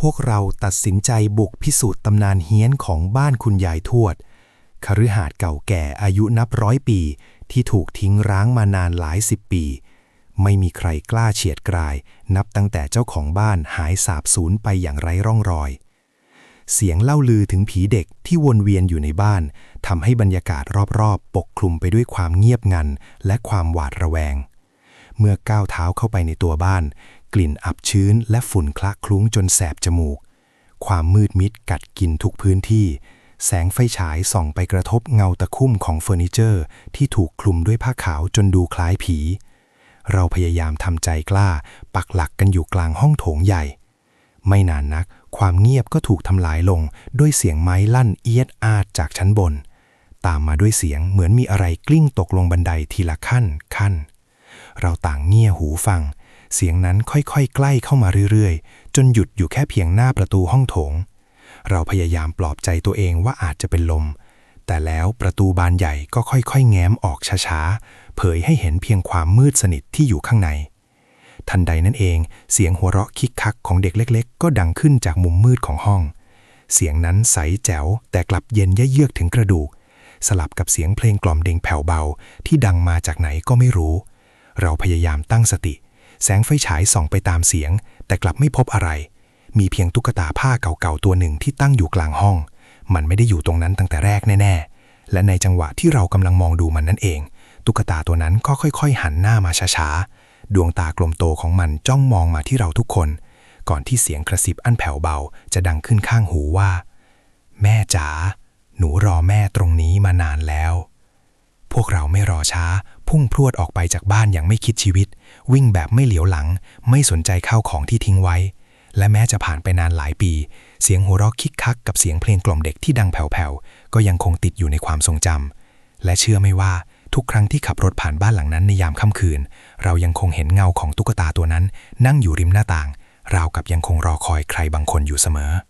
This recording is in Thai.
พวกเราตัดสินใจบุกพิสูจน์ตำนานเฮี้ยนของบ้านคุณยายทวด คฤหาสน์เก่าแก่อายุนับร้อยปี ที่ถูกทิ้งร้างมานานหลายสิบปี ไม่มีใครกล้าเฉียดกราย นับตั้งแต่เจ้าของบ้านหายสาบสูญไปอย่างไร้ร่องรอย เสียงเล่าลือถึงผีเด็กที่วนเวียนอยู่ในบ้านทำให้บรรยากาศรอบๆ ปกคลุมไปด้วยความเงียบงันและความหวาดระแวง เมื่อก้าวเท้าเข้าไปในตัวบ้าน กลิ่นอับชื้นและฝุ่นคละคลุ้งจนแสบจมูก ความมืดมิดกัดกินทุกพื้นที่ แสงไฟฉายส่องไปกระทบเงาตะคุ่มของเฟอร์นิเจอร์ ที่ถูกคลุมด้วยผ้าขาวจนดูคล้ายผี เราพยายามทำใจกล้า ปักหลักกันอยู่กลางห้องโถงใหญ่ ไม่นานนัก ความเงียบก็ถูกทำลายลงด้วยเสียงไม้ลั่นเอียดอาดจากชั้นบน ตามมาด้วยเสียงเหมือนมีอะไรกลิ้งตกลงบันไดทีละขั้นขั้น เราต่างเงี่ยหูฟัง เสียงนั้นค่อยๆ ใกล้เข้ามาเรื่อยๆ จนหยุดอยู่แค่เพียงหน้าประตูห้องโถง เราพยายามปลอบใจตัวเองว่าอาจจะเป็นลม แต่แล้วประตูบานใหญ่ก็ค่อยๆ แง้มออกช้าๆ เผยให้เห็นเพียงความมืดสนิทที่อยู่ข้างใน ทันใดนั้นเอง เสียงหัวเราะคิกคักของเด็กเล็ก ๆ ก็ดังขึ้นจากมุมมืดของห้อง เสียงนั้นใสแจ๋วแต่กลับเย็นเยือกถึงกระดูก สลับกับเสียงเพลงกล่อมเด็งแผ่วเบาที่ดังมาจากไหนก็ไม่รู้ เราพยายามตั้งสติ แสงไฟฉายส่องไปตามเสียง แต่กลับไม่พบอะไร มีเพียงตุ๊กตาผ้าเก่าๆตัวหนึ่งที่ตั้งอยู่กลางห้อง มันไม่ได้อยู่ตรงนั้นตั้งแต่แรกแน่ๆ และในจังหวะที่เรากำลังมองดูมันนั่นเอง ตุ๊กตาตัวนั้นก็ค่อยๆ หันหน้ามาช้าๆ ดวงตากลมโตของมันจ้องมองมาที่เราทุกคน ก่อนที่เสียงกระซิบอันแผ่วเบา จะดังขึ้นข้างหูว่า แม่จ๋าหนูรอแม่ตรงนี้มานานแล้ว พวกเราไม่รอช้า พุ่งพรวดออกไปจากบ้านอย่างไม่คิดชีวิต วิ่งแบบไม่เหลียวหลัง ไม่สนใจข้าวของที่ทิ้งไว้ และแม้จะผ่านไปนานหลายปี เสียงหัวเราะคิกคักกับเสียงเพลงกล่อมเด็กที่ดังแผ่วๆ ก็ยังคงติดอยู่ในความทรงจำและเชื่อไม่ว่าทุกครั้งที่ขับรถผ่านบ้านหลังนั้นในยามค่ำคืน เรายังคงเห็นเงาของตุ๊กตาตัวนั้น นั่งอยู่ริมหน้าต่าง ราวกับยังคงรอคอยใครบางคนอยู่เสมอ